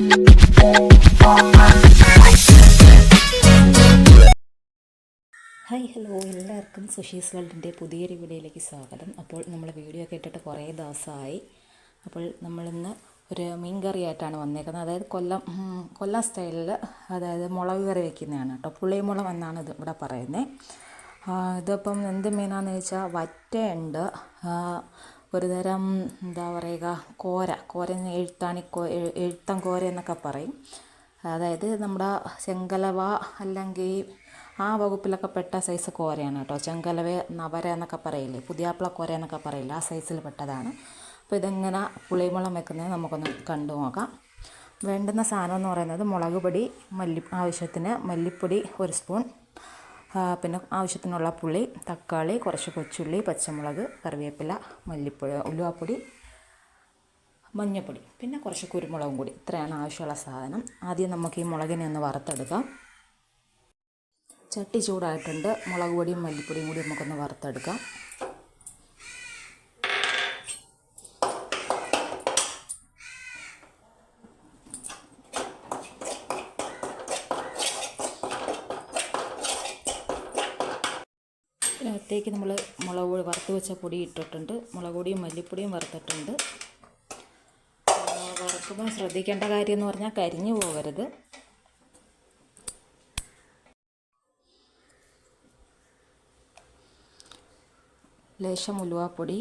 Hi hello. എല്ലാവർക്കും സുഷീസ് വേൾഡിന്റെ പുതിയൊരു വീഡിയോയിലേക്ക് സ്വാഗതം. അപ്പോൾ നമ്മൾ വീഡിയോ കേട്ടിട്ട് കുറേ ദിവസമായി. അപ്പോൾ നമ്മളിന്ന് ഒരു മീൻ കറിയായിട്ടാണ് വന്നേക്കുന്നത്. അതായത് കൊല്ലം കൊല്ലം സ്റ്റൈലിൽ അതായത് മുളക് കറി വെക്കുന്നതാണ് കേട്ടോ. പുളിമുളം എന്നാണ് ഇത് ഇവിടെ പറയുന്നത്. ഇതിപ്പം എന്ത് മീനാണെന്ന് ചോദിച്ചാൽ വറ്റയുണ്ട്. ഒരു തരം എന്താ പറയുക കോര കോര എഴുത്താണി കോ എഴു- കോര എന്നൊക്കെ പറയും. അതായത് നമ്മുടെ ചെങ്കലവ അല്ലെങ്കിൽ ആ വകുപ്പിലൊക്കെ പെട്ട സൈസ് കോരയാണ് കേട്ടോ. ചെങ്കലവ നവര എന്നൊക്കെ പറയില്ലേ പുതിയാപ്പിള കോര എന്നൊക്കെ പറയില്ല ആ സൈസിൽ പെട്ടതാണ്. അപ്പോൾ ഇതെങ്ങനെ പുളിമുളം വെക്കുന്നത് നമുക്കൊന്ന് കണ്ടു നോക്കാം. വേണ്ടുന്ന സാധനം എന്ന് പറയുന്നത് മുളക് പൊടി മല്ലി ആവശ്യത്തിന് മല്ലിപ്പൊടി ഒരു സ്പൂൺ പിന്നെ ആവശ്യത്തിനുള്ള പുളി തക്കാളി കുറച്ച് കൊച്ചുള്ളി പച്ചമുളക് കറിവേപ്പില മല്ലിപ്പൊടി ഉലുവാപ്പൊടി മഞ്ഞൾപ്പൊടി പിന്നെ കുറച്ച് കുരുമുളകും കൂടി. ഇത്രയാണ് ആവശ്യമുള്ള സാധനം. ആദ്യം നമുക്ക് ഈ മുളകിനെ ഒന്ന് വറുത്തെടുക്കാം. ചട്ടി ചൂടായിട്ടുണ്ട്. മുളക് പൊടിയും മല്ലിപ്പൊടിയും കൂടി നമുക്കൊന്ന് വറുത്തെടുക്കാം. ഇതിനകത്തേക്ക് നമ്മൾ മുളക് വറുത്ത് വെച്ച പൊടി ഇട്ടിട്ടുണ്ട്. മുളക് പൊടിയും മല്ലിപ്പൊടിയും വറുത്തിട്ടുണ്ട്. വറുക്കുമ്പോൾ ശ്രദ്ധിക്കേണ്ട കാര്യം എന്ന് പറഞ്ഞാൽ കരിഞ്ഞു പോകരുത്. ലേശം ഉലുവാപ്പൊടി.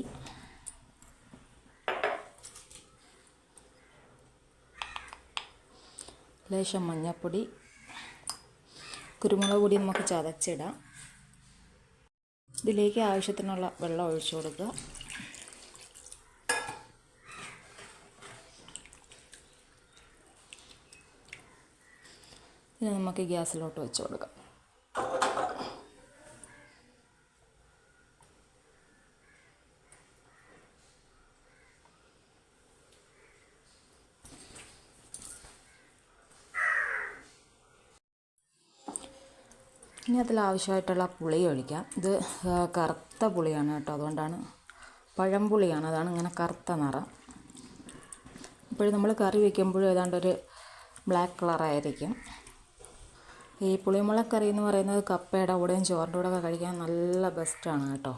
ലേശം മഞ്ഞൾപ്പൊടി കുരുമുളക് പൊടി നമുക്ക് ചതച്ചിടാം. ഇതിലേക്ക് ആവശ്യത്തിനുള്ള വെള്ളം ഒഴിച്ചു കൊടുക്കുക. ഇനി നമുക്ക് ഗ്യാസിലോട്ട് വെച്ച് കൊടുക്കാം. ഇനി അതിൽ ആവശ്യമായിട്ടുള്ള പുളി ഒഴിക്കാം. ഇത് കറുത്ത പുളിയാണ് കേട്ടോ. അതുകൊണ്ടാണ് പഴംപുളിയാണ് അതാണ് ഇങ്ങനെ കറുത്ത നിറം. ഇപ്പോഴും നമ്മൾ കറി വയ്ക്കുമ്പോഴും ഏതാണ്ട് ഒരു ബ്ലാക്ക് കളറായിരിക്കും ഈ പുളിമുളക് കറി എന്ന് പറയുന്നത് കപ്പയുടെ കൂടെയും ചോറിന്റെ കൂടെ ഒക്കെ കഴിക്കാൻ നല്ല ബെസ്റ്റാണ് കേട്ടോ.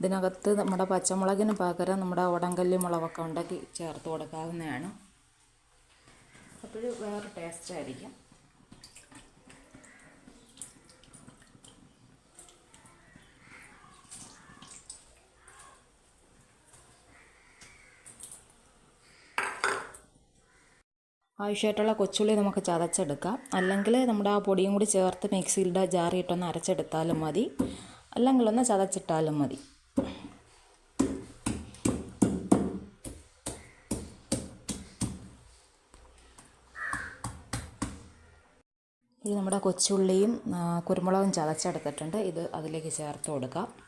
ഇതിനകത്ത് നമ്മുടെ പച്ചമുളകിന് പകരം നമ്മുടെ ഉടങ്കല്ലി മുളകൊക്കെ ഉണ്ടാക്കി ചേർത്ത് കൊടുക്കാവുന്നതാണ്. അപ്പോഴും വേറെ ടേസ്റ്റ് ആയിരിക്കും. ആവശ്യമായിട്ടുള്ള കൊച്ചുള്ളി നമുക്ക് ചതച്ചെടുക്കാം. അല്ലെങ്കിൽ നമ്മുടെ ആ പൊടിയും കൂടി ചേർത്ത് മിക്സിയുടെ ജാറിയിട്ടൊന്ന് അരച്ചെടുത്താലും മതി. അല്ലെങ്കിൽ ഒന്ന് ചതച്ചിട്ടാലും മതി. ഇത് നമ്മുടെ കൊച്ചുള്ളിയും കുരുമുളകും ചതച്ചെടുത്തിട്ടുണ്ട്. ഇത് അതിലേക്ക് ചേർത്ത് കൊടുക്കാം.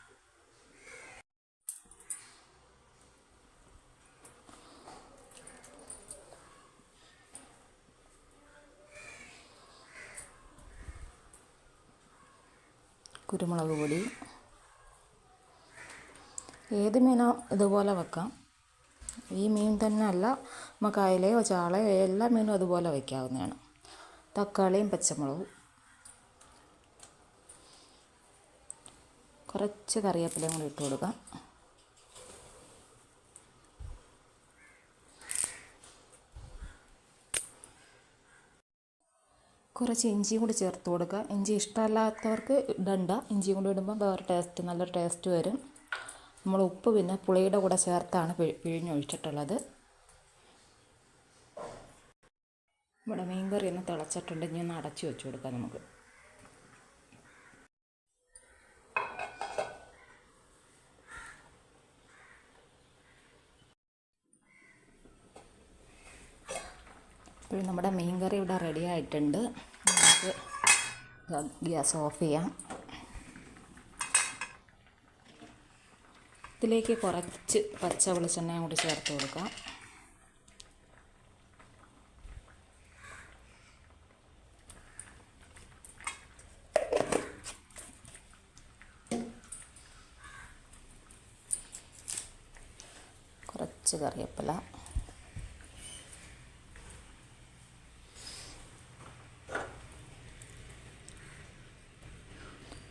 കുരുമുളക് പൊടി. ഏത് മീനോ ഇതുപോലെ വെക്കാം. ഈ മീൻ തന്നെ അല്ല നമുക്ക് അയലയോ ചാളയോ എല്ലാ മീനും അതുപോലെ വയ്ക്കാവുന്നതാണ് തക്കാളിയും പച്ചമുളകും. കുറച്ച് കറിവേപ്പിലയും കൂടി ഇട്ട് കൊടുക്കാം. കുറച്ച് ഇഞ്ചിയും കൂടി ചേർത്ത് കൊടുക്കുക. ഇഞ്ചി ഇഷ്ടമല്ലാത്തവർക്ക് ഇടണ്ട. ഇഞ്ചിയും കൂടി ഇടുമ്പോൾ വേറെ ടേസ്റ്റ് നല്ല ടേസ്റ്റ് വരും. നമ്മൾ ഉപ്പ് പിന്നെ പുളിയുടെ കൂടെ ചേർത്താണ് പിഴി പിഴിഞ്ഞൊഴിച്ചിട്ടുള്ളത്. ഇവിടെ മീൻ കറി ഒന്ന് തിളച്ചിട്ടുണ്ട്. ഇനി ഒന്ന് അടച്ചു വെച്ച് കൊടുക്കാം നമുക്ക്. ഇപ്പോൾ നമ്മുടെ മീൻ കറി ഇവിടെ റെഡി ആയിട്ടുണ്ട്. നമുക്ക് ഗ്യാസ് ഓഫ് ചെയ്യാം. ഇതിലേക്ക് കുറച്ച് പച്ച വെളിച്ചെണ്ണയും കൂടി ചേർത്ത് കൊടുക്കാം. കുറച്ച് കറിവേപ്പില.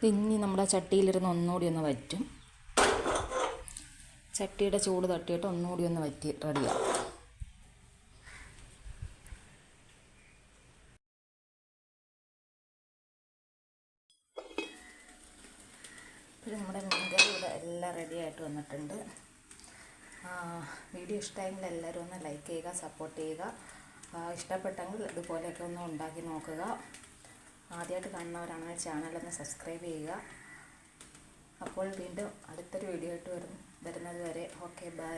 ഇനി നമ്മുടെ ചട്ടിയിലിരുന്ന് ഒന്നുകൂടി ഒന്ന് വറ്റും. ചട്ടിയുടെ ചൂട് തട്ടിയിട്ട് ഒന്നുകൂടി ഒന്ന് വറ്റി റെഡിയാവും നമ്മുടെ മീൻകറി ഇവിടെ എല്ലാം റെഡിയായിട്ട് വന്നിട്ടുണ്ട്. വീഡിയോ ഇഷ്ടമായെങ്കിൽ എല്ലാവരും ഒന്ന് ലൈക്ക് ചെയ്യുക സപ്പോർട്ട് ചെയ്യുക. ഇഷ്ടപ്പെട്ടെങ്കിൽ ഇതുപോലെയൊക്കെ ഒന്ന് ഉണ്ടാക്കി നോക്കുക. ആദ്യമായിട്ട് കാണുന്നവരാണെങ്കിൽ ചാനലൊന്ന് സബ്സ്ക്രൈബ് ചെയ്യുക. അപ്പോൾ വീണ്ടും അടുത്തൊരു വീഡിയോ ആയിട്ട് വരും വരുന്നത് വരെ ഓക്കെ ബൈ